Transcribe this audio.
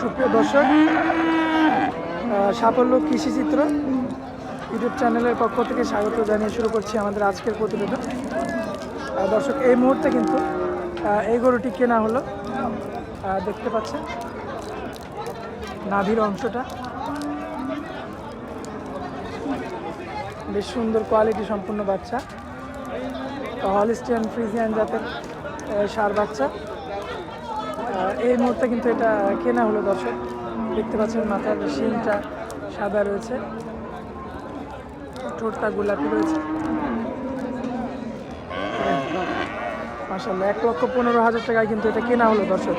সুপ্রিয় দর্শক সাফল্য কৃষি চিত্র ইউটিউব চ্যানেলের পক্ষ থেকে স্বাগত জানিয়ে শুরু করছি আমাদের আজকের প্রতিবেদন। দর্শক, এই মুহূর্তে কিন্তু এই গরুটি কেনা হলো। দেখতে পাচ্ছেন, নাভির অংশটা। বেশ সুন্দর কোয়ালিটি সম্পূর্ণ বাচ্চা। হলিস্টিয়ান ফ্রিজিয়ান জাতের সার বাচ্চা। এই মুহূর্তে কিন্তু এটা কেনা হলো দর্শক। দেখতে পাচ্ছেন মাথার শিংটা সাদা রয়েছে। ঠোঁটটা গোলাপি রয়েছে। মাসাল্লাহ এক লক্ষ পনেরো হাজার টাকায় কিন্তু এটা কেনা হলো দর্শক।